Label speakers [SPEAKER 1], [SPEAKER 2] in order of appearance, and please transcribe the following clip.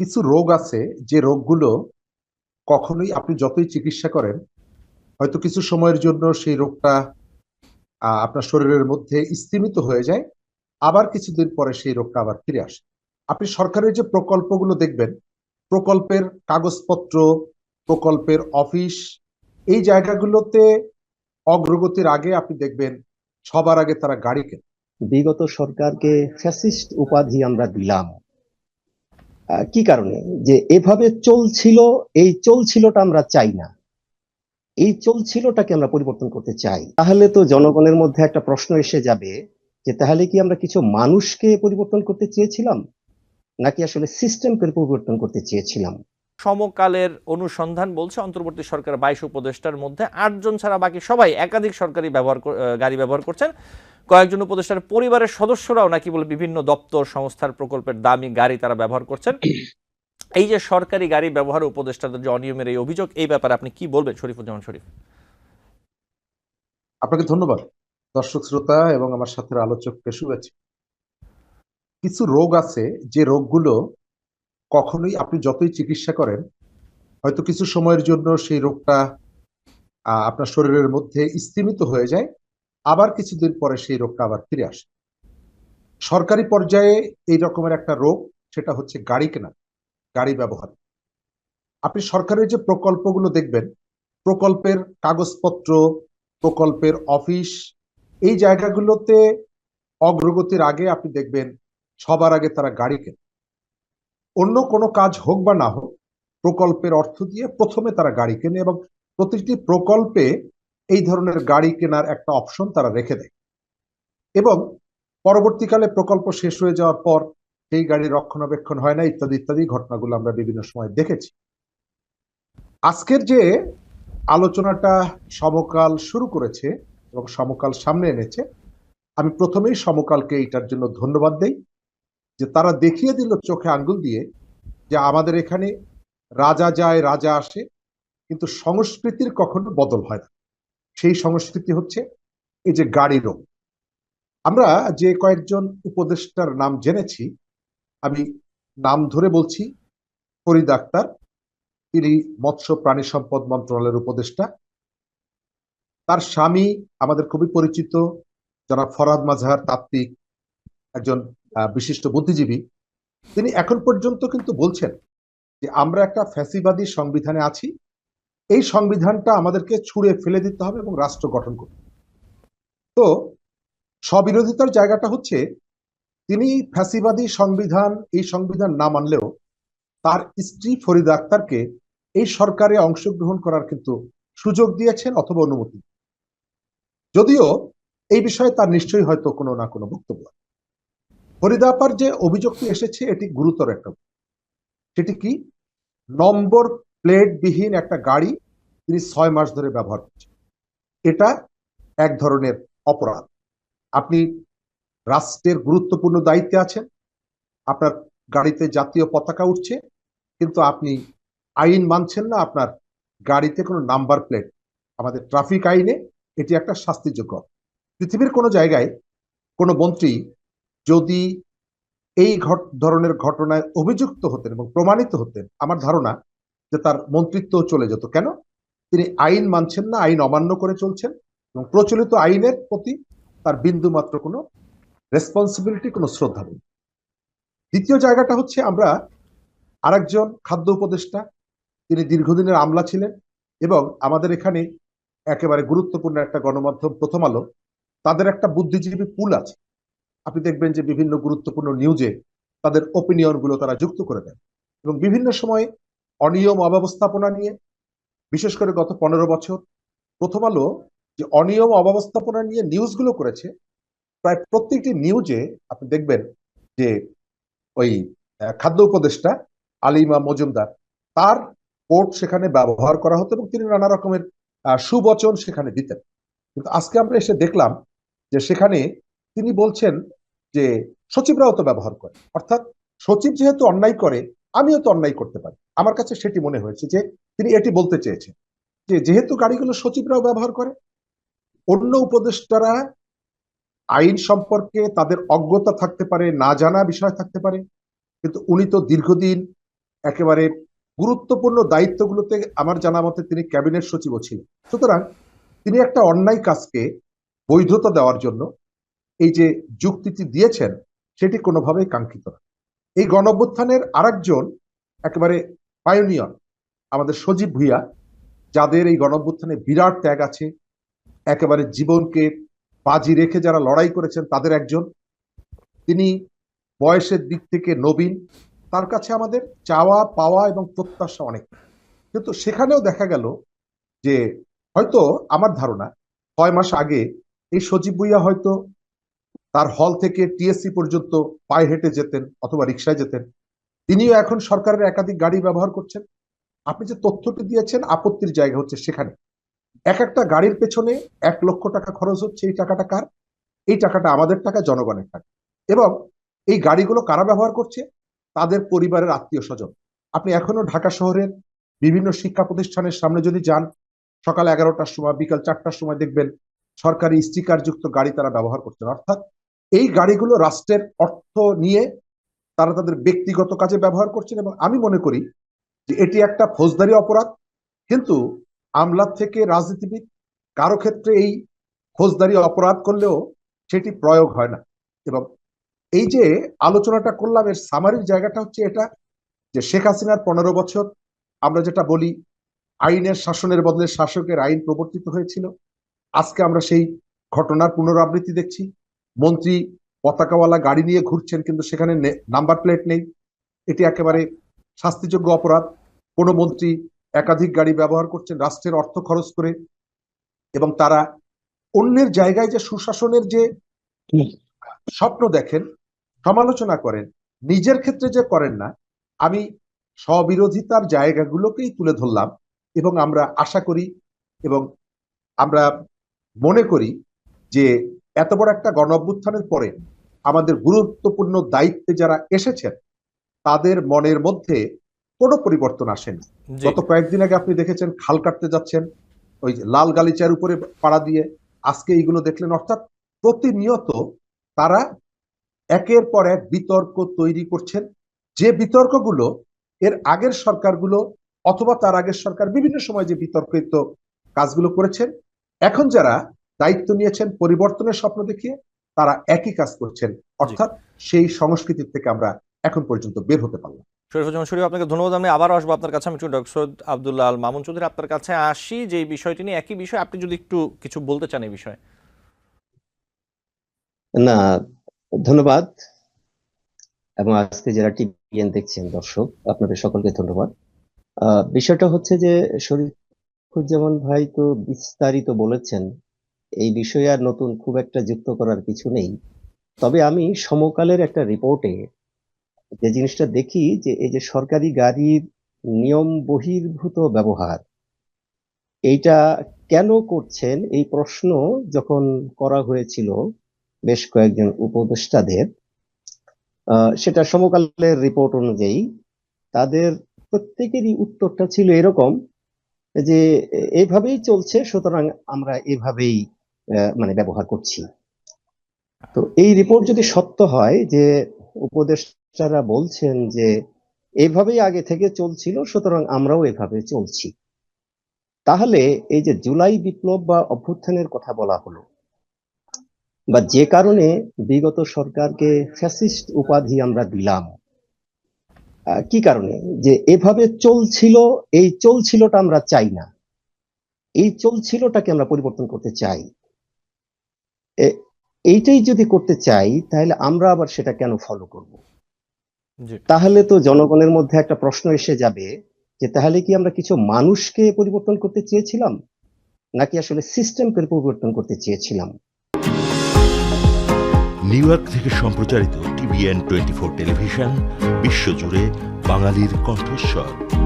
[SPEAKER 1] কিছু রোগ আছে যে রোগগুলো কখনোই আপনি যতই চিকিৎসা করেন হয়তো কিছু সময়ের জন্য সেই রোগটা আপনার শরীরের মধ্যে স্তীমিত হয়ে যায় আবার কিছুদিন পরে সেই রোগটা আবার ফিরে আসে আপনি সরকারের যে প্রকল্পগুলো দেখবেন প্রকল্পের কাগজপত্র প্রকল্পের অফিস এই জায়গাগুলোতে অগ্রগতির আগে আপনি দেখবেন সবার আগে তারা গাড়ি কেন
[SPEAKER 2] বিগত সরকারকে ফ্যাসিস্ট উপাধি আমরা দিলাম কি কারণে যে এভাবে চলছিল এই চলছিলটা আমরা চাই না এই চলছিলটাকে আমরা পরিবর্তন করতে চাই তাহলে তো জনগণের মধ্যে একটা প্রশ্ন এসে যাবে যে তাহলে কি আমরা কিছু মানুষকে পরিবর্তন করতে চেয়েছিলাম নাকি আসলে সিস্টেমকে পরিবর্তন করতে চেয়েছিলাম
[SPEAKER 3] সমকালের অনুসন্ধান বলছে অন্তর্বর্তী সরকার বাইশ উপদেষ্টার মধ্যে আটজন ছাড়া বাকি সবাই একাধিক সরকারি ব্যবহার গাড়ি ব্যবহার করছেন কয়েকজন উপদেষ্টার পরিবারের সদস্যরাও নাকি বলে বিভিন্ন দপ্তর সংস্থার প্রকল্পের দামি গাড়ি তারা ব্যবহার করছেন এই যে সরকারি গাড়ি ব্যবহার উপদেষ্টাদের যে অনিয়মের এই অভিযোগ এই ব্যাপারে আপনি কি বলবেন শরীফুজ্জামান শরীফ
[SPEAKER 1] আপনাকে ধন্যবাদ দর্শক শ্রোতা এবং আমার সাথে আলোচককে শুভেচ্ছা কিছু রোগ আছে যে রোগগুলো কখনোই আপনি যতই চিকিৎসা করেন হয়তো কিছু সময়ের জন্য সেই রোগটা আপনার শরীরের মধ্যে স্তিমিত হয়ে যায় আবার কিছুদিন পরে সেই রোগটা আবার ফিরে আসে সরকারি পর্যায়ে এই রকমের একটা রোগ সেটা হচ্ছে গাড়ি কেনা গাড়ি ব্যবহার আপনি সরকারের যে প্রকল্পগুলো দেখবেন প্রকল্পের কাগজপত্র প্রকল্পের অফিস এই জায়গাগুলোতে অগ্রগতির আগে আপনি দেখবেন সবার আগে তারা গাড়ি কেনে অন্য কোনো কাজ হোক বা না হোক প্রকল্পের অর্থ দিয়ে প্রথমে তারা গাড়ি কেনে এবং প্রতিটি প্রকল্পে এই ধরনের গাড়ি কেনার একটা অপশন তারা রেখে দেয় এবং পরবর্তীকালে প্রকল্প শেষ হয়ে যাওয়ার পর সেই গাড়ি রক্ষণাবেক্ষণ হয় না ইত্যাদি ইত্যাদি ঘটনাগুলো আমরা বিভিন্ন সময় দেখেছি আজকের যে আলোচনাটা সমকাল শুরু করেছে এবং সমকাল সামনে এনেছে আমি প্রথমেই সমকালকে এটার জন্য ধন্যবাদ দেই যে তারা দেখিয়ে দিল চোখে আঙ্গুল দিয়ে যে আমাদের এখানে রাজা যায় রাজা আসে কিন্তু সংস্কৃতির কখনো বদল হয় না সেই সংস্কৃতি হচ্ছে এই যে গাড়ি রোগ আমরা যে কয়েকজন উপদেষ্টার নাম জেনেছি আমি নাম ধরে বলছি ফরিদ আক্তার তিনি মৎস্য প্রাণী সম্পদ মন্ত্রণালয়ের উপদেষ্টা তার স্বামী আমাদের খুবই পরিচিত যারা ফরাদ মাঝহার তাত্ত্বিক একজন বিশিষ্ট বুদ্ধিজীবী তিনি এখন পর্যন্ত কিন্তু বলছেন যে আমরা একটা ফ্যাসিবাদী সংবিধানে আছি এই সংবিধানটা আমাদেরকে ছুঁড়ে ফেলে দিতে হবে এবং রাষ্ট্র গঠন করতে তো স্ববিরোধিতার জায়গাটা হচ্ছে তিনি ফ্যাসিবাদী সংবিধান এই সংবিধান না মানলেও তার স্ত্রী ফরিদা আক্তারকে এই সরকারে অংশগ্রহণ করার কিন্তু সুযোগ দিয়েছেন অথবা অনুমতি যদিও এই বিষয়ে তার নিশ্চয়ই হয়তো কোনো না কোনো বক্তব্য ফরিদাপার যে অভিযোগটি এসেছে এটি গুরুতর একটা সেটি কি নম্বর প্লেটবিহীন একটা গাড়ি তিনি ছয় মাস ধরে ব্যবহার করছেন এটা এক ধরনের অপরাধ আপনি রাষ্ট্রের গুরুত্বপূর্ণ দায়িত্বে আছেন আপনার গাড়িতে জাতীয় পতাকা উঠছে কিন্তু আপনি আইন মানছেন না আপনার গাড়িতে কোনো নাম্বার প্লেট আমাদের ট্রাফিক আইনে এটি একটা শাস্তিযোগ্য পৃথিবীর কোনো জায়গায় কোনো মন্ত্রী যদি এই ধরনের ঘটনায় অভিযুক্ত হতেন এবং প্রমাণিত হতেন আমার ধারণা যে তার মন্ত্রিত্ব চলে যেত কেন তিনি আইন মানছেন না আইন অমান্য করে চলছেন এবং প্রচলিত আইনের প্রতি তার বিন্দু মাত্র কোনো রেসপন্সিবিলিটি কোনো শ্রদ্ধা নেই দ্বিতীয় জায়গাটা হচ্ছে আমরা আরেকজন খাদ্য উপদেষ্টা তিনি দীর্ঘদিনের আমলা ছিলেন এবং আমাদের এখানে একেবারে গুরুত্বপূর্ণ একটা গণমাধ্যম প্রথম আলো তাদের একটা বুদ্ধিজীবী পুল আছে আপনি দেখবেন যে বিভিন্ন গুরুত্বপূর্ণ নিউজে তাদের ওপিনিয়নগুলো তারা যুক্ত করে দেন এবং বিভিন্ন সময় অনিয়ম অব্যবস্থাপনা নিয়ে বিশেষ করে গত পনেরো বছর প্রথম আলো যে অনিয়ম অব্যবস্থাপনা নিয়ে নিউজগুলো করেছে প্রায় প্রত্যেকটি নিউজে আপনি দেখবেন যে ওই খাদ্য উপদেষ্টা আলিমা মজুমদার তার কোর্ট সেখানে ব্যবহার করা হতো এবং তিনি নানা রকমের সুবচন সেখানে দিতেন কিন্তু আজকে আমরা এসে দেখলাম যে সেখানে তিনি বলছেন যে সচিবরাও তো ব্যবহার করে অর্থাৎ সচিব যেহেতু অন্যায় করে আমিও তো অন্যায় করতে পারি আমার কাছে সেটি মনে হয়েছে যে তিনি এটি বলতে চেয়েছেন যে যেহেতু গাড়িগুলো সচিবরাও ব্যবহার করে অন্য উপদেষ্টারা আইন সম্পর্কে তাদের অজ্ঞতা থাকতে পারে না জানা বিষয় থাকতে পারে কিন্তু উনি তো দীর্ঘদিন একেবারে গুরুত্বপূর্ণ দায়িত্বগুলোতে আমার জানা মতে তিনি ক্যাবিনেট সচিবও ছিলেন সুতরাং তিনি একটা অন্যায় কাজকে বৈধতা দেওয়ার জন্য এই যে যুক্তিটি দিয়েছেন সেটি কোনোভাবেই কাঙ্ক্ষিত না এই গণঅভ্যুত্থানের আরেকজন একেবারে পায়োনিয়র আমাদের সজীব ভুইয়া যাদের এই গণভ্যুত্থানে বিরাট ত্যাগ আছে একেবারে জীবনকে বাজি রেখে যারা লড়াই করেছেন তাদের একজন তিনি বয়সের দিক থেকে নবীন তার কাছে আমাদের চাওয়া পাওয়া এবং প্রত্যাশা অনেক কিন্তু সেখানেও দেখা গেল যে হয়তো আমার ধারণা ছয় মাস আগে এই সজীব ভুইয়া হয়তো তার হল থেকে টিএসসি পর্যন্ত পায়ে হেঁটে যেতেন অথবা রিক্সায় যেতেন তিনিও এখন সরকারের একাধিক গাড়ি ব্যবহার করছেন আপনি যে তথ্যটি দিয়েছেন আপত্তির জায়গা হচ্ছে সেখানে এক একটা গাড়ির পেছনে এক লক্ষ টাকা খরচ হচ্ছে এই টাকাটা কার এই টাকাটা আমাদের টাকা জনগণের টাকা এবং এই গাড়িগুলো কারা ব্যবহার করছে তাদের পরিবারের আত্মীয় স্বজন আপনি এখনো ঢাকা শহরের বিভিন্ন শিক্ষা প্রতিষ্ঠানের সামনে যদি যান সকাল এগারোটার সময় বিকাল চারটার সময় দেখবেন সরকারি স্টিকার যুক্ত গাড়ি তারা ব্যবহার করছেন অর্থাৎ এই গাড়িগুলো রাষ্ট্রের অর্থ নিয়ে তারা তাদের ব্যক্তিগত কাজে ব্যবহার করছেন এবং আমি মনে করি যে এটি একটা ফৌজদারি অপরাধ কিন্তু আমলা থেকে রাজনীতিবিদ কারো ক্ষেত্রে এই ফৌজদারি অপরাধ করলেও সেটি প্রয়োগ হয় না এবং এই যে আলোচনাটা করলাম এর সামারির জায়গাটা হচ্ছে এটা যে শেখ হাসিনার পনেরো বছর আমরা যেটা বলি আইনের শাসনের বদলে শাসকের আইন প্রবর্তিত হয়েছিল আজকে আমরা সেই ঘটনার পুনরাবৃত্তি দেখছি মন্ত্রী পতাকাওয়ালা গাড়ি নিয়ে ঘুরছেন কিন্তু সেখানে নাম্বার প্লেট নেই এটি একেবারে শাস্তিযোগ্য অপরাধ কোনো মন্ত্রী একাধিক গাড়ি ব্যবহার করছেন রাষ্ট্রের অর্থ খরচ করে এবং তারা অন্যের জায়গায় যে সুশাসনের যে স্বপ্ন দেখেন সমালোচনা করেন নিজের ক্ষেত্রে যে করেন না আমি স্ববিরোধিতার জায়গাগুলোকেই তুলে ধরলাম এবং আমরা আশা করি এবং আমরা মনে করি যে এত বড় একটা গণ অভ্যুত্থানের পরে আমাদের গুরুত্বপূর্ণ দায়িত্বে যারা এসেছেন তাদের মনের মধ্যে কোনো পরিবর্তন আসেনি গত কয়েকদিন আগে আপনি দেখেছেন খাল কাটতে যাচ্ছেন ওই লাল গালিচার উপরে পাড়া দিয়ে আজকে এইগুলো দেখলেন অর্থাৎ প্রতিনিয়ত তারা একের পর এক বিতর্ক তৈরি করছেন যে বিতর্কগুলো এর আগের সরকারগুলো অথবা তার আগের সরকার বিভিন্ন সময় যে বিতর্কিত কাজগুলো করেছেন এখন যারা দায়িত্ব নিয়েছেন পরিবর্তনের স্বপ্ন দেখিয়ে তারা একই কাজ করছেন অর্থাৎ সেই সংস্কৃতির থেকে আমরা এখন পর্যন্ত বের হতে পারলাম
[SPEAKER 3] আপনাকে ধন্যবাদ আমি আবার আসবো আপনার কাছে আমি একটু ডক্টর সৈয়দ আবদুল্লাহ আল মামুন চৌধুরী আপনার কাছে আসি যে বিষয়টি নিয়ে একই বিষয় আপনি যদি একটু কিছু বলতে চান এই বিষয়ে
[SPEAKER 4] না ধন্যবাদ এবং আজকে যারা টিভিএন দেখছেন দর্শক আপনাদের সকলকে ধন্যবাদ বিষয়টা হচ্ছে যে শরীফুজ্জামান ভাই তো বিস্তারিত বলেছেন এই বিষয়ে আর নতুন খুব একটা যুক্ত করার কিছু নেই তবে আমি সমকালের একটা রিপোর্টে যে জিনিসটা দেখি যে এই যে সরকারি গাড়ির নিয়ম বহির্ভূত ব্যবহার এইটা কেন করছেন এই প্রশ্ন যখন করা হয়েছিল বেশ কয়েকজন উপদেষ্টাদের সেটা সমকালের রিপোর্ট অনুযায়ী তাদের প্রত্যেকেরই উত্তরটা ছিল এরকম যে এভাবেই চলছে সুতরাং আমরা এভাবেই মানে ব্যবহার করছি তো এই রিপোর্ট যদি সত্য হয় যে উপদেষ্টারা বলছেন যে এভাবেই আগে থেকে চলছিল সুতরাং আমরাও এভাবে চলছি তাহলে এই যে জুলাই বিপ্লব বা অভ্যুত্থানের কথা বলা হলো বা যে কারণে বিগত সরকারকে ফ্যাসিস্ট উপাধি আমরা দিলাম কি কারণে যে এভাবে চলছিল এই চলছিলটা আমরা চাই না এই চলছিলটাকে আমরা পরিবর্তন করতে চাই এইটাই যদি করতে চাই তাহলে আমরা আবার সেটা কেন ফলো করব তাহলে তো জনগণের মধ্যে একটা প্রশ্ন এসে যাবে যে তাহলে কি আমরা কিছু মানুষকে পরিবর্তন করতে চেয়েছিলাম নাকি আসলে সিস্টেমকে পরিবর্তন করতে চেয়েছিলাম নিউ ইয়র্ক থেকে সম্প্রচারিত টিভিএন টোয়েন্টি ফোর টেলিভিশন বিশ্বজুড়ে বাঙালির কণ্ঠস্বর